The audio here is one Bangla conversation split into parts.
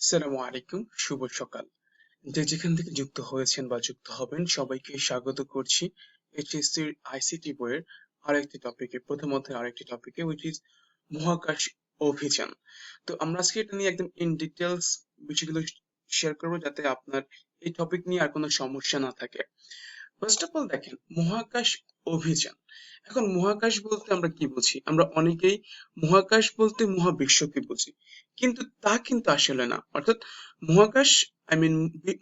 আসসালামু আলাইকুম, শুভ সকাল। যে যেখান থেকে যুক্ত হয়েছেন বা যুক্ত হবেন, সবাইকে স্বাগত করছি। এইচএসসির আইসিটি বইয়ের আরেকটি টপিকে প্রথমত আরেকটি টপিকে উইচ ইজ মহাকাশ অভিযান। তো আমরা আজকে এটা নিয়ে একদম ইন ডিটেলস বিষয়গুলো শেয়ার করব, যাতে আপনার এই টপিক নিয়ে আর কোনো সমস্যা না থাকে। ফার্স্ট অফ অল দেখেন, মহাকাশ অভিযান। এখন মহাকাশ বলতে আমরা কি বুঝি? আমরা অনেকেই মহাকাশ বলতে মহাবিশ্বকে বুঝি। কিন্তু তা কিন্তু আসলে না। অর্থাৎ মহাকাশ আই মিন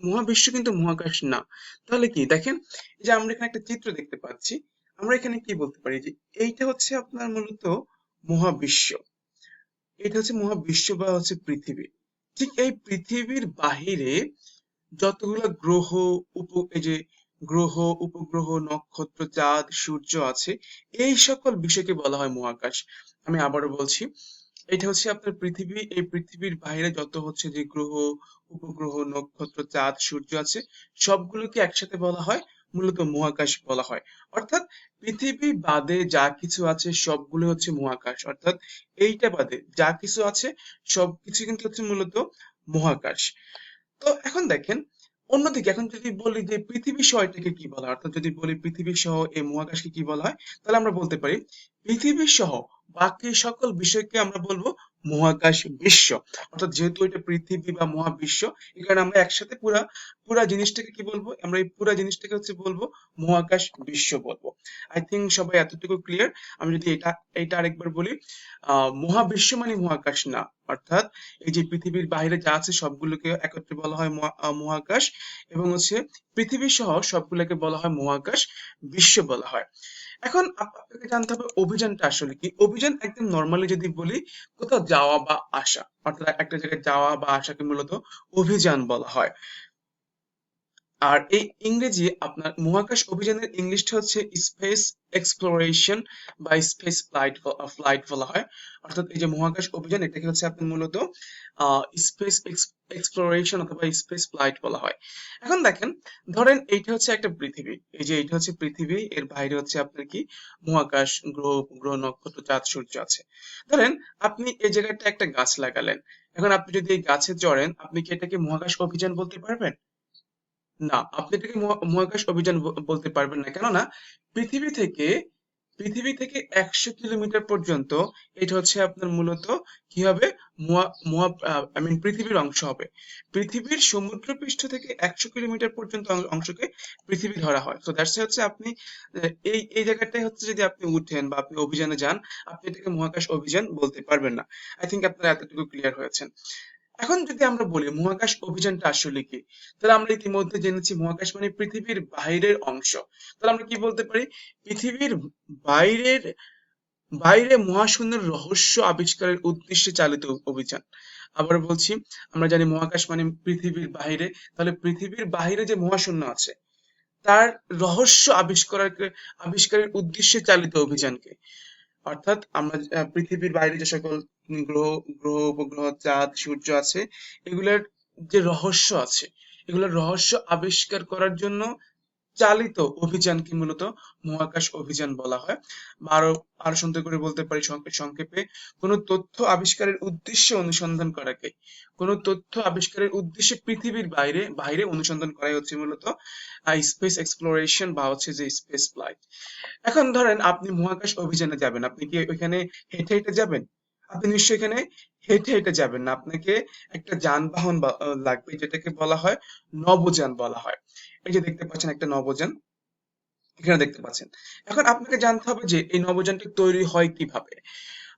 মহাবিশ্ব কিন্তু মহাকাশ না। তাহলে কি? দেখেন যে আমরা এখানে একটা চিত্র দেখতে পাচ্ছি। আমরা এখানে কি বলতে পারি? যে এইটা হচ্ছে আপনার মূলত মহাবিশ্ব। এটা হচ্ছে মহাবিশ্ব বা হচ্ছে পৃথিবী। ঠিক এই পৃথিবীর বাহিরে যতগুলো গ্রহ, উপ, এই যে গ্রহ, উপগ্রহ, নক্ষত্র, চাঁদ, সূর্য আছে। এই সকল বিষয়কে বলা হয় মহাকাশ। আমি আবারও বলছি, এটা হচ্ছে আপনার পৃথিবী। এই পৃথিবীর বাইরে যত হচ্ছে যে গ্রহ, উপগ্রহ, নক্ষত্র, চাঁদ, সূর্য আছে, সবগুলোকে একসাথে বলা হয়, মূলত মহাকাশ বলা হয়। অর্থাৎ পৃথিবী বাদে যা কিছু আছে, সবগুলো হচ্ছে মহাকাশ। অর্থাৎ এইটা বাদে যা কিছু আছে, সবকিছু কিন্তু হচ্ছে মূলত মহাকাশ। তো এখন দেখেন অন্যদিকে এখন যদি বলি যে পৃথিবী সহ এটাকে কি বলা হয়, অর্থাৎ যদি বলি পৃথিবী সহ এই মহাকাশকে কি বলা হয়, তাহলে আমরা বলতে পারি পৃথিবী সহ বাকি সকল বিষয়কে আমরা বলব মহাকাশ বিশ্ব। অর্থাৎ যেহেতু এটা পৃথিবী বা মহাবিশ্ব, এই কারণে আমরা একসাথে পুরা পুরা জিনিসটাকে কি বলব, আমরা এই পুরা জিনিসটাকে হচ্ছে বলব মহাকাশ বিশ্ব বলব। আই থিঙ্ক সবাই এতটুকু ক্লিয়ার আমি যদি এটা এটা আরেকবার বলি মহাবিশ্ব মানে মহাকাশ না, অর্থাৎ এই যে পৃথিবীর বাইরে যা আছে সবগুলোকে একত্রে বলা হয় মহাকাশ এবং হচ্ছে পৃথিবী সহ সবগুলোকে বলা হয় মহাকাশ, বিশ্ব বলা হয়। এখন আপনাকে জানতে হবে অভিযানটা আসলে কি? অভিযান একদম নর্মালি যদি বলি, কোথাও যাওয়া বা আসা, অর্থাৎ একটা জায়গায় যাওয়া বা আসাকে মূলত অভিযান বলা হয়। আর এই ইংরেজি আপনার মহাকাশ অভিযানের ইংলিশটা হচ্ছে স্পেস এক্সপ্লোরেশন বা স্পেস ফ্লাইট ফ্লাইট বলা হয়। অর্থাৎ এই যে মহাকাশ অভিযান, এটাকে হচ্ছে আপনার মূলত স্পেস এক্সপ্লোরেশন অথবা স্পেস ফ্লাইট বলা হয়। এখন দেখেন, ধরেন এইটা হচ্ছে একটা পৃথিবী। এই যে এইটা হচ্ছে পৃথিবী, এর বাইরে হচ্ছে আপনার কি? মহাকাশ, গ্রহ গ্রহ, নক্ষত্র চাঁদ সূর্য আছে। ধরেন আপনি এই জায়গাটা একটা গাছ লাগালেন। এখন আপনি যদি এই গাছে চড়েন, আপনি কি এটাকে মহাকাশ অভিযান বলতে পারবেন? না, আপনি এটাকে মহাকাশ অভিযান বলতে পারবেন না। কেননা, পৃথিবী থেকে পৃথিবী থেকে একশো কিলোমিটার পর্যন্ত এটা হচ্ছে আপনার মূলত কি হবে? আই মিন পৃথিবীর অংশ হবে। পৃথিবীর সমুদ্র পৃষ্ঠ থেকে একশো কিলোমিটার পর্যন্ত অংশকে পৃথিবী ধরা হয়। তো দ্যাটস হচ্ছে আপনি এই এই জায়গাটায় হচ্ছে যদি আপনি উঠেন বা আপনি অভিযানে যান, আপনি এটাকে মহাকাশ অভিযান বলতে পারবেন না। আই থিঙ্ক আপনারা এতটুকু ক্লিয়ার হয়েছেন। এখন যদি আমরা বলি মহাকাশ অভিযানটা আসলে কি, তাহলে আমরা ইতিমধ্যে জেনেছি মহাকাশ মানে পৃথিবীর বাইরের অংশ। তাহলে আমরা কি বলতে পারি? পৃথিবীর বাইরের, বাইরে মহাশূন্যের রহস্য আবিষ্কারের উদ্দেশ্যে চালিত অভিযান। আবার বলছি, আমরা জানি মহাকাশ মানে পৃথিবীর বাইরে, তাহলে পৃথিবীর বাইরে যে মহাশূন্য আছে, তার রহস্য আবিষ্কারের আবিষ্কারের উদ্দেশ্যে চালিত অভিযানকে। অর্থাৎ আমরা পৃথিবীর বাইরে যে সকল গ্রহ গ্রহ, উপগ্রহ চাঁদ সূর্য আছে, এগুলোর যে রহস্য আছে, এগুলোর রহস্য আবিষ্কার করার জন্য চালিত অভিযানকে মূলত? মহাকাশ অভিযান বলা হয়। আরও আরও সুন্দর করে বলতে পারি সংক্ষেপে কোন তথ্য আবিষ্কারের উদ্দেশ্যে অনুসন্ধান করাকে কোন তথ্য আবিষ্কারের উদ্দেশ্যে পৃথিবীর বাইরে বাইরে অনুসন্ধান করাই হচ্ছে মূলত স্পেস এক্সপ্লোরেশন বা হচ্ছে যে স্পেস ফ্লাইট এখন ধরেন আপনি মহাকাশ অভিযানে যাবেন। আপনি কি ওইখানে হেঁটে হেঁটে যাবেন? আপনি নিশ্চয়ই এখানে হেঁটে হেঁটে যাবেন না। আপনাকে একটা যানবাহন লাগবে, যেটাকে বলা হয় নবযান বলা হয়। এই যে দেখতে পাচ্ছেন একটা নবজান, এখানে দেখতে পাচ্ছেন। এখন আপনাকে জানতে হবে যে এই নবযানটি তৈরি হয় কীভাবে?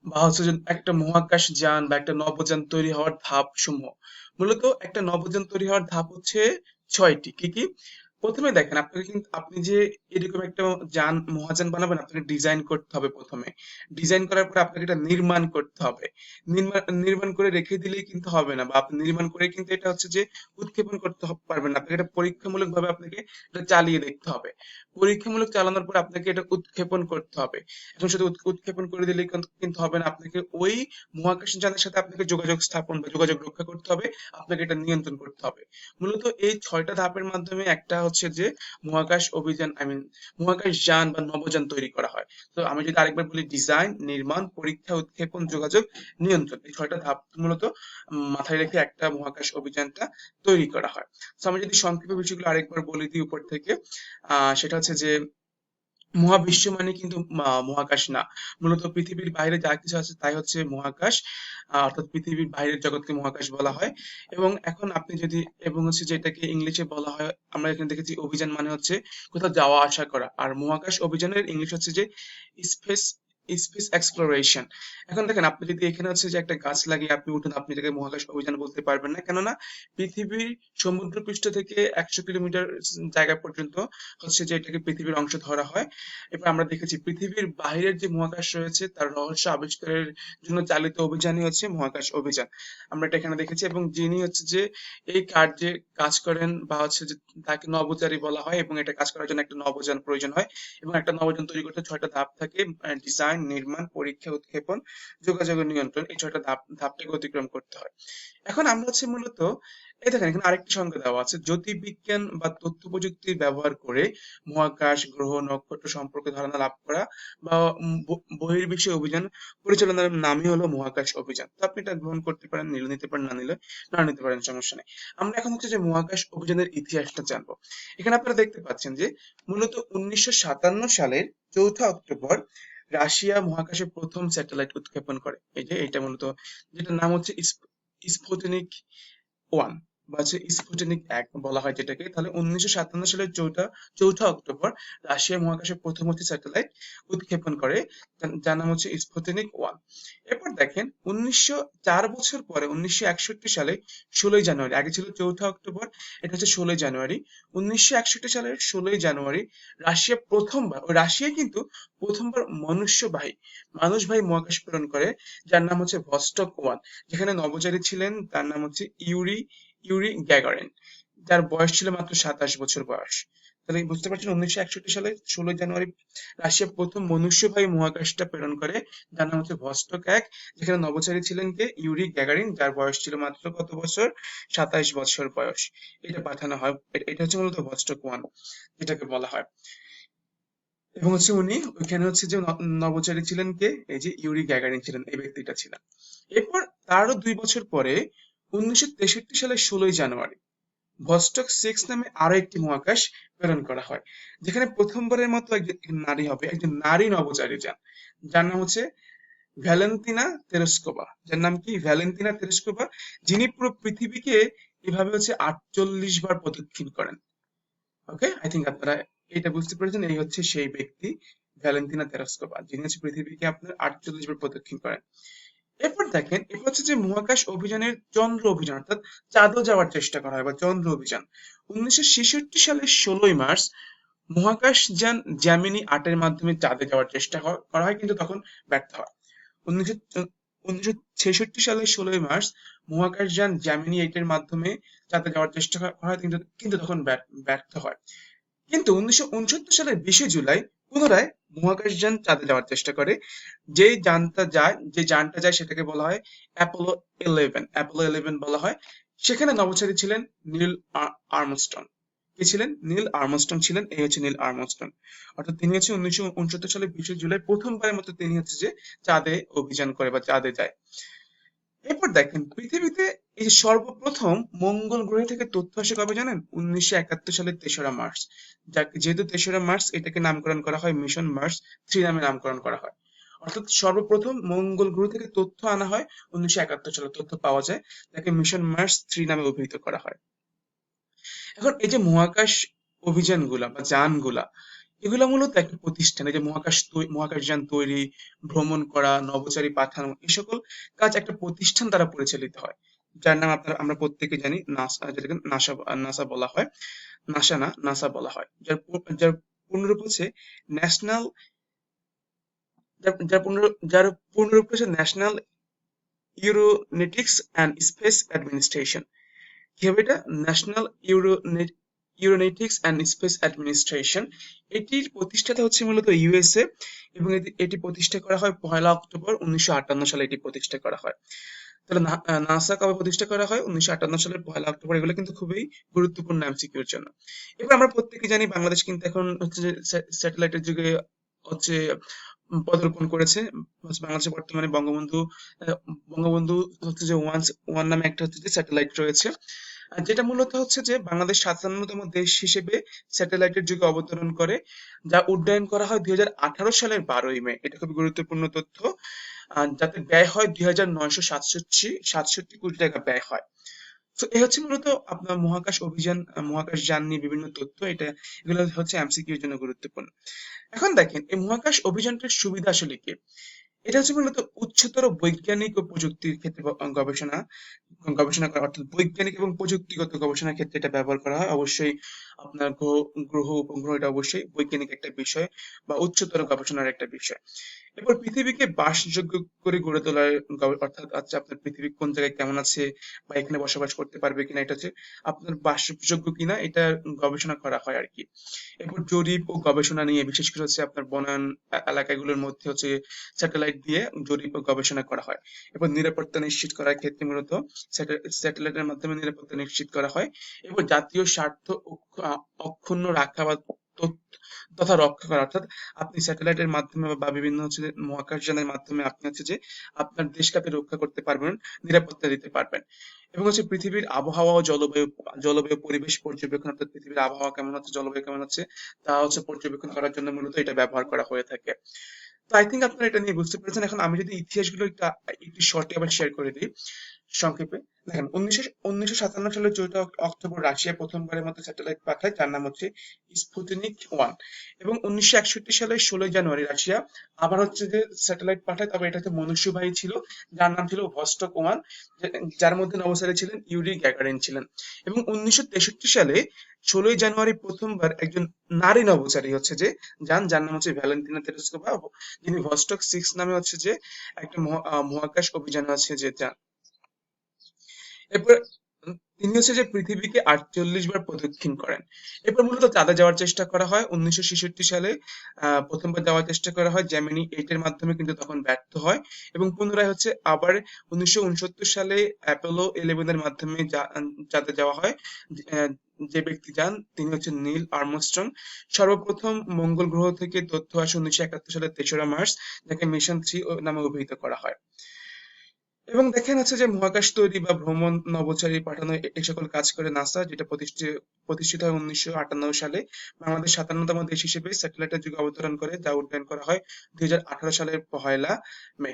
বা হচ্ছে একটা মহাকাশ যান বা একটা নবযান তৈরি হওয়ার ধাপ সমূহ মূলত একটা নবযান তৈরি হওয়ার ধাপ হচ্ছে ছয়টি। কি কি? প্রথমে দেখেন, আপনাকে কিন্তু, আপনি যে এরকম একটা যান, মহাযান বানাবেন, আপনাকে ডিজাইন করতে হবে প্রথমে। ডিজাইন করার পর আপনাকে এটা নির্মাণ করতে হবে। নির্মাণ করে রেখে দিলেই কিন্তু হবে না, বা আপনি নির্মাণ করে কিন্তু এটা হচ্ছে যে উৎক্ষেপণ করতে পারবেন আপনাকে এটা পরীক্ষামূলক ভাবে আপনাকে এটা চালিয়ে দেখতে হবে। পরীক্ষামূলক চালানোর পর আপনাকে এটা উৎক্ষেপণ করতে হবে। এখন শুধু উৎক্ষেপণ করে দিলেই কিন্তু হবে না। আপনাকে ওই মহাকাশ যানের সাথে আপনাকে যোগাযোগ স্থাপন বা যোগাযোগ রক্ষা করতে হবে। আপনাকে এটা নিয়ন্ত্রণ করতে হবে। মূলত এই ছয়টা ধাপের মাধ্যমে একটা হচ্ছে যে মহাকাশ অভিযান আই মিন মহাকাশ যান বা নবযান তৈরি করা হয়। তো আমি যদি আরেকবার বলি ডিজাইন নির্মাণ, পরীক্ষা, উৎক্ষেপণ, যোগাযোগ, নিয়ন্ত্রণ, এই ছয়টা ধাপ মূলত মাথায় রেখে একটা মহাকাশ অভিযানটা তৈরি করা হয়। তো আমি যদি সংক্ষেপে বিষয়গুলো আরেকবার বলে দিই উপর থেকে সেটা হচ্ছে যে মহাবিশ্ব মানে কিন্তু মহাকাশ না। মূলত পৃথিবীর বাইরে যা কিছু আছে তাই হচ্ছে মহাকাশ অর্থাৎ পৃথিবীর বাইরের জগৎকে মহাকাশ বলা হয়। এবং এখন আপনি যদি, এবং হচ্ছে যেটাকে ইংলিশে বলা হয়, আমরা এখানে দেখেছি অভিযান মানে হচ্ছে কোথাও যাওয়া, আসা করা। আর মহাকাশ অভিযানের ইংলিশ হচ্ছে যে স্পেস স্পেস এক্সপ্লোরেশন এখন দেখেন, আপনি যদি এখানে হচ্ছে যে একটা গাছ লাগিয়ে আপনি উঠুন, আপনি এটাকে মহাকাশ অভিযান বলতে পারবেন না। কেননা পৃথিবীর সমুদ্র পৃষ্ঠ থেকে একশো কিলোমিটার জায়গা পর্যন্ত হচ্ছে যে এটাকে পৃথিবীর অংশ ধরা হয়। এবার আমরা দেখেছি, পৃথিবীর বাইরের যে মহাকাশ রয়েছে, তার রহস্য আবিষ্কারের জন্য চালিত অভিযানই হচ্ছে মহাকাশ অভিযান। আমরা এটা এখানে দেখেছি এবং যিনি হচ্ছে যে এই কার্যে কাজ করেন বা হচ্ছে যে তাকে নবচারী বলা হয় এবং এটা কাজ করার জন্য একটা নবযান প্রয়োজন হয় এবং একটা নবযান তৈরি করতে ছয়টা ধাপ থাকে, ডিজাইন নির্মাণ, পরীক্ষা, উৎক্ষেপণ যোগাযোগ নিয়ন্ত্রণ, এই ছয়টা ধাপ ধাপটাকে অতিক্রম করতে হয়। এখন আমরা হচ্ছে মূলত, এই দেখেন এখানে আরেকটি সংখ্যা দেওয়া আছে, জ্যোতির্বিজ্ঞান বা তথ্য প্রযুক্তির ব্যবহার করে মহাকাশ, গ্রহ, নক্ষত্র সম্পর্কে ধারণা লাভ করা বা, বহির্বিশ্বে অভিযান পরিচালনার নামই হলো মহাকাশ অভিযান। তো আপনি এটা গ্রহণ করতে পারেন, নিলে নিতে পারেন, না নিলে না নিতে পারেন, সমস্যা নেই। আমরা এখন হচ্ছে যে মহাকাশ অভিযানের ইতিহাসটা জানব। এখানে আপনারা দেখতে পাচ্ছেন যে, মূলত উনিশশো সাতান্ন সালের চৌঠা অক্টোবর রাশিয়া মহাকাশে প্রথম স্যাটেলাইট উৎক্ষেপণ করে। এই যে এটা মূলত, যেটার নাম হচ্ছে স্পুটনিক ওয়ান। বা হচ্ছে স্পুটনিক এক বলা হয় যেটাকে, তাহলে উনিশশো সাতান্ন সালের চৌঠা চৌঠা অক্টোবর রাশিয়া মহাকাশে প্রথম হচ্ছে স্যাটেলাইট উৎক্ষেপণ করে যার নাম হচ্ছে স্পুটনিক ওয়ান এরপর দেখেন, উনিশশো চার বছর পরে, উনিশশো একষট্টি সালে ষোলোই জানুয়ারি, আগে ছিল চৌঠা অক্টোবর, এটা হচ্ছে ষোলোই জানুয়ারি, উনিশশো একষট্টি সালের ষোলোই জানুয়ারি রাশিয়া প্রথমবার রাশিয়া কিন্তু প্রথমবার মনুষ্যবাহী, মানুষবাহী মহাকাশ প্রেরণ করে, যার নাম হচ্ছে ভস্টক ওয়ান যেখানে নবচারী ছিলেন, তার নাম হচ্ছে ইউরি ইউরি গ্যাগারিন, যার বয়স ছিল মাত্র সাতাশ বছর বয়স। তাহলে বুঝতে পারছেন উনিশশো একষট্টি সালে ষোলোই জানুয়ারি রাশিয়া প্রথম মনুষ্যবাহী মহাকাশটা প্রেরণ করে, যার নাম হচ্ছে ভস্টক এক, যেখানে নবচারী ছিলেন কে? ইউরি গ্যাগারিন, যার বয়স ছিল মাত্র কত বছর? সাতাইশ বছর বয়স। এটা পাঠানো হয়, এটা হচ্ছে মূলত ভস্টক ওয়ান, যেটাকে বলা হয়। এবং হচ্ছে উনি ওইখানে হচ্ছে যে নবচারী ছিলেন কে? এই যে ইউরি গ্যাগারিন ছিলেন, এই ব্যক্তিটা ছিলেন। এরপর তারও দুই বছর পরে উনিশশো তেষট্টি সালের ষোলোই জানুয়ারি ভস্টক সিক্স নামে আরও একটি মহাকাশ প্রেরণ করা হয়, যেখানে প্রথমবারের মতো একজন নারী হবে, একজন নারী নবচারী যান। যার নাম হচ্ছে ভ্যালেন্তিনা তেরস্কোবা যার নাম কি? ভ্যালেন্তিনা তেরস্কোবা যিনি পুরো পৃথিবীকে এভাবে হচ্ছে আটচল্লিশ বার প্রদক্ষিণ করেন। ওকে? আই থিঙ্ক আপনারা এটা বুঝতে পেরেছেন, এই হচ্ছে সেই ব্যক্তি ভ্যালেন্তিনা তেরস্কোবা যিনি হচ্ছে পৃথিবীকে আপনার আটচল্লিশ বার প্রদক্ষিণ করেন। এরপর দেখেন এরপর হচ্ছে যে মহাকাশ অভিযানের চন্দ্র অভিযান, অর্থাৎ চাঁদও যাওয়ার চেষ্টা করা হয় বা চন্দ্র অভিযান। উনিশশো ছেষট্টি সালের ষোলোই মার্চ মহাকাশ যান জ্যামিনি আটের মাধ্যমে চাঁদে যাওয়ার চেষ্টা করা হয়, কিন্তু তখন ব্যর্থ হয়। উনিশশো সালের ষোলোই মার্চ মহাকাশ যান জ্যামিনি এইটের মাধ্যমে চাঁদে যাওয়ার চেষ্টা করা হয়, কিন্তু কিন্তু তখন ব্যর্থ হয়। কিন্তু উনিশশো উনসত্তর সালের বিশে জুলাই পুনরায় মহাকাশযান চাঁদে যাওয়ার চেষ্টা করে। যে যানটা যায়, যে যানটা যায় সেটাকে বলা হয় অ্যাপোলো ইলেভেন অ্যাপোলো ইলেভেন বলা হয়। সেখানে নবচারী ছিলেন নীল আর্মস্টন কে ছিলেন? নীল আর্মস্টন ছিলেন। এই হচ্ছে নীল আর্মস্টন অর্থাৎ তিনি হচ্ছে উনিশশো উনসত্তর সালের বিশে জুলাই প্রথমবারের মতো তিনি হচ্ছে যে চাঁদে অভিযান করে বা চাঁদে যায়। এরপর দেখেন, পৃথিবীতে এই যে সর্বপ্রথম মঙ্গল গ্রহ থেকে তথ্য আসে কবে জানেন? উনিশশো একাত্তর সালের তেসরা মার্চ। যাকে, যেহেতু তেসরা মার্চ, এটাকে নামকরণ করা হয় মিশন মার্চ, থ্রি নামে নামকরণ করা হয়। অর্থাৎ সর্বপ্রথম মঙ্গল গ্রহ থেকে তথ্য আনা হয় উনিশশো একাত্তর সালে, তথ্য পাওয়া যায়। যাকে মিশন মার্চ, থ্রি নামে অভিহিত করা হয়। এখন এই যে মহাকাশ অভিযানগুলা বা যানগুলা এগুলো মূলত একটা প্রতিষ্ঠান এই যে মহাকাশ মহাকাশযান তৈরি, ভ্রমণ করা, নবচারী পাঠানো, এই সকল কাজ একটা প্রতিষ্ঠান দ্বারা পরিচালিত হয়। যার নাম আপনারা, আমরা প্রত্যেকে জানি নাসা, যেটাকে নাসা নাসা বলা হয়। নাসা না, নাসা বলা হয়। যার যার পূর্ণরূপ হচ্ছে ন্যাশনাল, যার পূর্ণ, যার পূর্ণরূপ হচ্ছে national aeronautics and space administration. কি হবে এটা? National aero aeronautics and space administration এটির প্রতিষ্ঠাতা হচ্ছে মূলত ইউএসএ এবং এটি প্রতিষ্ঠা করা হয় পয়লা অক্টোবর উনিশশো সালে এটি প্রতিষ্ঠা করা হয়। তাহলে নাসা কবে প্রতিষ্ঠা করা হয়? উনিশশো আটান্ন সালের পয়লা অক্টোবর। এগুলো কিন্তু খুবই গুরুত্বপূর্ণ এমসিকিউর জন্য। এবার আমরা প্রত্যেকে জানি বাংলাদেশ কিন্তু এখন হচ্ছে স্যাটেলাইটের যুগে হচ্ছে পদার্পণ করেছে। বাংলাদেশে বর্তমানে বঙ্গবন্ধু বঙ্গবন্ধু হচ্ছে যে ওয়ান ওয়ান নামে একটা হচ্ছে যে স্যাটেলাইট রয়েছে। যেটা মূলত হচ্ছে যে বাংলাদেশ সাতান্নতম দেশ হিসেবে স্যাটেলাইটের যুগে অবতরণ করে, যা উড্ডয়ন করা হয় দুই হাজার আঠারো সালের বারোই মে। এটা খুবই গুরুত্বপূর্ণ তথ্য। যাতে ব্যয় হয় দুই হাজার নয়শো সাতষট্টি সাতষট্টি কোটি টাকা ব্যয় হয়। তো এই হচ্ছে মূলত আপনার মহাকাশ অভিযান, মহাকাশ যান নিয়ে বিভিন্ন তথ্য। এটা, এগুলো হচ্ছে এমসিকিউ এর জন্য গুরুত্বপূর্ণ। এখন দেখেন, এই মহাকাশ অভিযানটার সুবিধা আসলে কি? এটা হচ্ছে মূলত উচ্চতর বৈজ্ঞানিক ও প্রযুক্তির ক্ষেত্রে গবেষণা গবেষণা করা, অর্থাৎ বৈজ্ঞানিক এবং প্রযুক্তিগত গবেষণার ক্ষেত্রে এটা ব্যবহার করা হয়। অবশ্যই আপনার গ্রহ গ্রহ উপগ্রহ এটা অবশ্যই বৈজ্ঞানিক একটা বিষয় বা উচ্চতর গবেষণার একটা বিষয়। এরপর পৃথিবীকে বাসযোগ্য করে গড়ে তোলার অর্থাৎ আচ্ছা আপনার পৃথিবী কোন জায়গায় কেমন আছে বা এখানে বসবাস করতে পারবে কিনা এটা হচ্ছে আপনার বাসযোগ্য কিনা এটা গবেষণা করা হয় আর কি এরপর জরিপ ও গবেষণা নিয়ে বিশেষ করে হচ্ছে আপনার বনায়ন এলাকাগুলোর মধ্যে হচ্ছে স্যাটেলাইট দিয়ে জরিপ ও গবেষণা করা হয়। এরপর নিরাপত্তা নিশ্চিত করার ক্ষেত্রে মূলত স্যাটেলাইটের মাধ্যমে নিরাপত্তা নিশ্চিত করা হয়। এবং জাতীয় স্বার্থ অক্ষুণ্ণ রাখা বা তথা রক্ষা করা। অর্থাৎ আপনি স্যাটেলাইটের মাধ্যমে বা বিভিন্ন হচ্ছে মহাকাশযানের মাধ্যমে আপনি হচ্ছে যে আপনার আপনি রক্ষা করতে পারবেন, নিরাপত্তা দিতে পারবেন। এবং হচ্ছে পৃথিবীর আবহাওয়া ও জলবায়ু জলবায়ু পরিবেশ পর্যবেক্ষণ, অর্থাৎ পৃথিবীর আবহাওয়া কেমন হচ্ছে, জলবায়ু কেমন হচ্ছে, তা হচ্ছে পর্যবেক্ষণ করার জন্য মূলত এটা ব্যবহার করা হয়ে থাকে। তো আই থিঙ্ক আপনারা এটা নিয়ে বুঝতে পেরেছেন। এখন আমি যদি ইতিহাসগুলো একটু একটু শর্টে আবার শেয়ার করে দিই সংক্ষেপে। দেখেন, উনিশশো সাতান্ন সালের চৌঠা অক্টোবর রাশিয়া প্রথমবারের মতো স্যাটেলাইট পাঠায়, যার নাম হচ্ছে স্পুতনিক ওয়ান। এবং উনিশশো একষট্টি সালের ষোলোই জানুয়ারি রাশিয়া আবার হচ্ছে যে স্যাটেলাইট পাঠায়, তবে এটা হচ্ছে মনুষ্যবাহী ছিল, যার নাম ছিল ভস্টক ওয়ান যার মধ্যে নভোচারী ছিলেন ইউরি গ্যাগারিন ছিলেন। এবং উনিশশো তেষট্টি সালে ষোলোই জানুয়ারি প্রথমবার একজন নারী নভোচারী হচ্ছে যে, যান, যার নাম হচ্ছে ভ্যালেন্টিনা তেরেস্কোভা যিনি ভস্টক সিক্স নামে হচ্ছে যে, একটা মহাকাশ অভিযান আছে যে, যান। এরপর তিনি হচ্ছে যে পৃথিবীকে আটচল্লিশ বার প্রদক্ষিণ করেন, এরপর মূলত চাঁদে যাওয়ার চেষ্টা করা হয়। উনিশশো ছেষট্টি সালে প্রথমবার যাওয়ার চেষ্টা করা হয়। জেমিনি এইট এর মাধ্যমে কিন্তু তখন ব্যর্থ হয় এবং পুনরায় হচ্ছে আবার উনিশশো উনসত্তর সালে অ্যাপোলো ইলেভেন এর মাধ্যমে চাঁদে যাওয়া হয় যে ব্যক্তি যান, তিনি হচ্ছেন নীল আর্মস্ট্রং সর্বপ্রথম মঙ্গল গ্রহ থেকে তথ্য আসে উনিশশো একাত্তর সালের তেসরা মার্চ, যাকে মিশন থ্রি নামে অভিহিত করা হয়। এবং দেখেন হচ্ছে যে মহাকাশ তৈরি বা ভ্রমণ নভোচারী পাঠানো এই সকল কাজ করে নাসা, যেটা প্রতিষ্ঠিত প্রতিষ্ঠিত হয় উনিশশো আটান্ন সালে। বাংলাদেশ সাতান্নতম দেশ হিসেবে স্যাটেলাইটের যুগে অবতরণ করে যা উড্ডয়ন করা হয় দুই হাজার আঠারো সালের পহেলা May.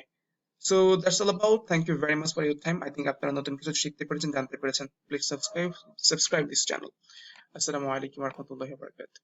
So that's all about thank you very much for your time I think আপনারা নতুন কিছু শিখতে পেরেছেন, জানতে পেরেছেন। Please subscribe subscribe this channel আসসালামু আলাইকুম রহমতুল্লাহি ওয়া বারাকাতুহু।